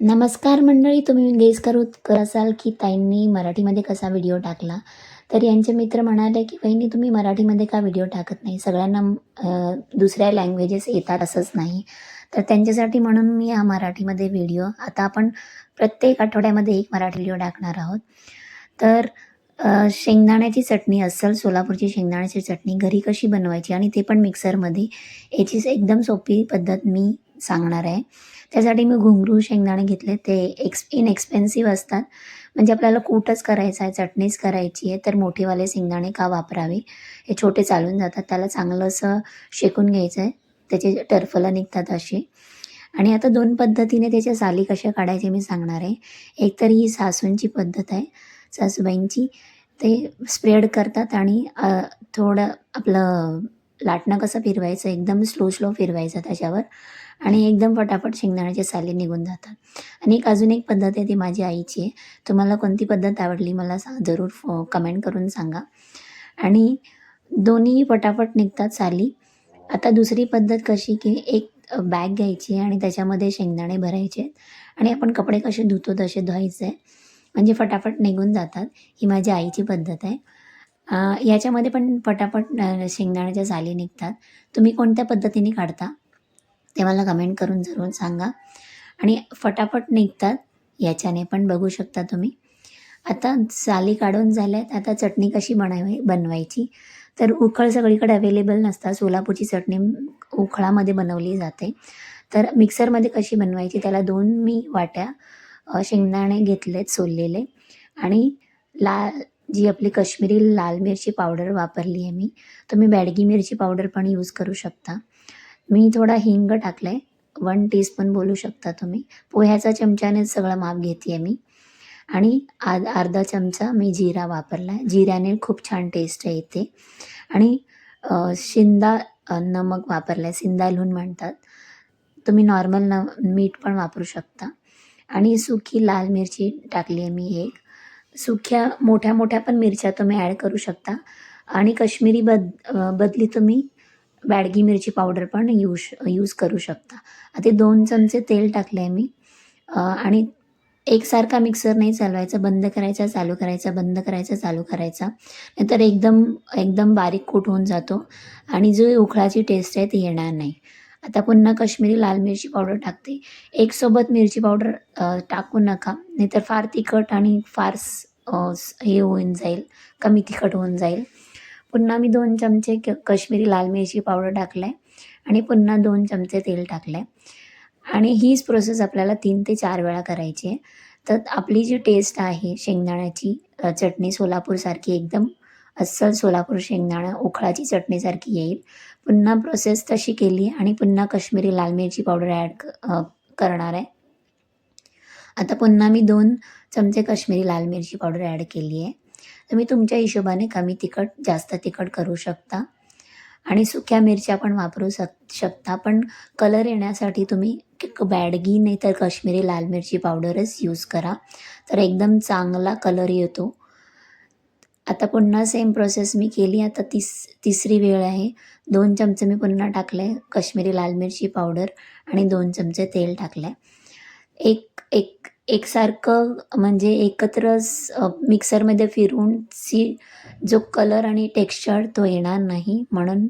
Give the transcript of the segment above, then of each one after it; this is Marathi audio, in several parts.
नमस्कार मंडळी तुम्ही गेस करू असाल की ताईंनी मराठीमध्ये कसा व्हिडिओ टाकला? तर यांचे मित्र म्हणाले की बहिणी तुम्ही मराठीमध्ये का व्हिडिओ टाकत नाही? सगळ्यांना दुसऱ्या लँग्वेजेस येतात असंच नाही. तर त्यांच्यासाठी म्हणून मी हा मराठीमध्ये व्हिडिओ आता आपण प्रत्येक आठवड्यामध्ये एक मराठी व्हिडिओ टाकणार आहोत. तर शेंगदाण्याची चटणी अस्सल सोलापूरची शेंगदाण्याची चटणी घरी कशी बनवायची आणि ते पण मिक्सरमध्ये याची एकदम सोपी पद्धत मी सांगणार आहे. त्यासाठी मी घुंगरू शेंगदाणे घेतले. ते एक्स इनएक्सपेन्सिव्ह असतात. म्हणजे आपल्याला कूटच करायचं आहे चटणीच करायची आहे तर मोठेवाले शेंगदाणे का वापरावे? हे छोटे चालून जातात. त्याला चांगलं असं शेकून घ्यायचं आहे. त्याचे टर्फलं निघतात असे आणि आता दोन पद्धतीने त्याच्या साली कशा काढायचे मी सांगणार आहे. एक तर ही सासूंची पद्धत आहे. सासूबाईंची. ते स्प्रेड करतात आणि थोडं आपलं लाटणं कसं फिरवायचं? एकदम स्लो स्लो फिरवायचं त्याच्यावर. आणि एकदम फटाफट शेंगदाण्याचे साली निघून जातात. आणि एक अजून एक पद्धत आहे ती माझी आईची आहे. तुम्हाला कोणती पद्धत आवडली मला सा जरूर कमेंट करून सांगा. आणि दोन्ही फटाफट निघतात साली. आता दुसरी पद्धत कशी की एक बॅग घ्यायची आणि त्याच्यामध्ये शेंगदाणे भरायचे आणि आपण कपडे कसे धुतो तसे धुवायचे म्हणजे फटाफट निघून जातात. ही माझ्या आईची पद्धत आहे. याच्यामध्ये पण फटाफट शेंगदाण्याच्या साली निघतात. तुम्ही कोणत्या पद्धतीने काढता? ते मला कमेंट करून जरूर सांगा. आणि फटाफट निघतात. याच्याने पण बघू शकता तुम्ही. आता साली काढून झाल्यात. आता चटणी कशी बनावी बनवायची? तर उखळ सगळीकडे अवेलेबल नसतात. सोलापूरची चटणी उखळामध्ये बनवली जाते. तर मिक्सरमध्ये कशी बनवायची? त्याला दोन मी वाट्या शेंगदाणे घेतलेत सोललेले. आणि लाल जी आपली काश्मीरी लाल मिरची पावडर वापरली आहे मी तुम्ही बॅडगी मिरची पावडर पण यूज करू शकता. मी थोडा हिंग टाकला आहे वन टीस्पून बोलू शकता तुम्ही. पोह्याचा चमच्याने सगळं माप घेते आहे मी. आणि आद अर्धा चमचा मी जिरा वापरला आहे जिऱ्याने खूप छान टेस्ट येते आणि शिंदा नमक वापरलं आहे सिंदालून म्हणतात. तुम्ही नॉर्मल न मीठ पण वापरू शकता. आणि सुकी लाल मिरची टाकली आहे मी एक. सुक्या मोठ्या मोठ्या पण मिरच्या तुम्ही ॲड करू शकता. आणि काश्मीरी बद बदली तुम्ही बॅडगी मिरची पावडर पण यूज यूज करू शकता. आता दोन चमचे तेल टाकले आहे मी आणि एकसारखा मिक्सर नाही चालवायचा बंद करायचा चालू करायचा बंद करायचा चालू करायचा. नाहीतर एकदम एकदम बारीक कूट होऊन जातो. आणि जो उखळाची टेस्ट आहे ती येणार नाही. आता पुन्हा कश्मीरी लाल मिरची पावडर टाकते. एकसोबत मिरची पावडर टाकू नका. नाहीतर फार तिखट आणि फार स- हे होऊन जाईल. कमी तिखट होऊन जाईल. पुन्हा मी दोन चमचे क काश्मीरी लाल मिरची पावडर टाकलं आहे आणि पुन्हा दोन चमचे तेल टाकलं आहे आणि हीच प्रोसेस आपल्याला तीन ते चार वेळा करायची आहे. तर आपली जी टेस्ट आहे शेंगदाण्याची चटणी सोलापूरसारखी एकदम अस्सल सोलापूर शेंगदाणा उखळाची चटणीसारखी येईल. पुन्हा प्रोसेस तशी केली आणि पुन्हा कश्मीरी लाल मिरची पावडर ॲड करणार आहे. आता पुन्हा मी दोन चमचे कश्मीरी लाल मिरची पावडर ॲड केली आहे. तुम्ही तुमच्या हिशोबाने कमी तिखट जास्त तिखट करू शकता. आणि सुक्या मिरच्या पण वापरू शक शकता. पण कलर येण्यासाठी तुम्ही बॅडगी नाही तर काश्मीरी लाल मिरची पावडरच यूज करा. तर एकदम चांगला कलर येतो. आता पुन्हा सेम प्रोसेस मी केली. आता तिस तिसरी वेळ आहे. दोन चमचे मी पुन्हा टाकले काश्मीरी लाल मिरची पावडर आणि दोन चमचे तेल टाकलं आहे एक एक एकसारखं म्हणजे एकत्र मिक्सरमध्ये फिरून सी जो कलर आणि टेक्स्चर तो येणार नाही म्हणून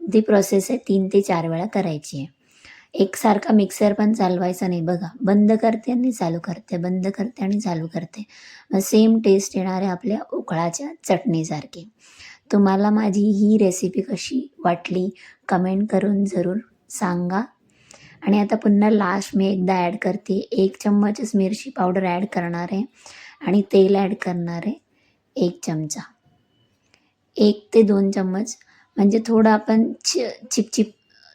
ती प्रोसेस आहे तीन ते चार वेळा करायची आहे. एकसारखा मिक्सर पण चालवायचा नाही. बघा बंद करते आणि चालू करते बंद करते आणि चालू करते. मग सेम टेस्ट येणार आहे आपल्या उकळाच्या चटणीसारखी. तुम्हाला माझी ही रेसिपी कशी वाटली कमेंट करून जरूर सांगा. आणि आता पुन्हा लास्ट मी एकदा ॲड करते. एक चम्मचच मिरची पावडर ॲड करणार आहे आणि तेल ॲड करणार आहे. एक चमचा. एक ते दोन चम्मच. म्हणजे थोडं आपण चि चिपचिप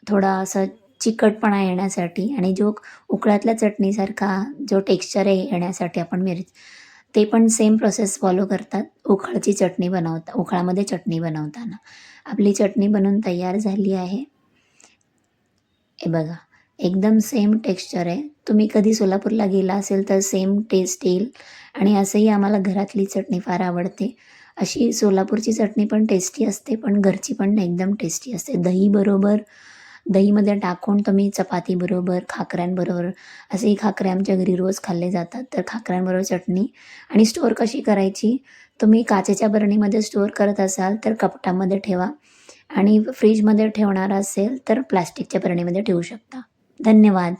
थोडा असं चिकटपणा येण्यासाठी आणि जो उकळातल्या चटणीसारखा जो टेक्स्चर आहे येण्यासाठी आपण मिरच ते पण सेम प्रोसेस फॉलो करतात. उखळची चटणी बनवता उखळामध्ये चटणी बनवताना. आपली चटणी बनवून तयार झाली आहे. हे बघा. एकदम सेम टेक्स्चर आहे. तुम्ही कधी सोलापूरला गेला असेल तर सेम टेस्ट येईल आणि असंही आम्हाला घरातली चटणी फार आवडते. अशी सोलापूरची चटणी पण टेस्टी असते पण घरची पण एकदम टेस्टी असते. दही बरोबर दहीमध्ये टाकून तुम्ही चपातीबरोबर खाकऱ्यांबरोबर असेही खाकरे आमच्या घरी रोज खाल्ले जातात. तर खाकऱ्यांबरोबर चटणी आणि स्टोअर कशी करायची? तुम्ही काचेच्या बरणीमध्ये स्टोअर करत असाल तर कपटामध्ये ठेवा आणि फ्रीजमध्ये ठेवणार असेल तर प्लास्टिकच्या बरणीमध्ये ठेवू शकता. धन्यवाद.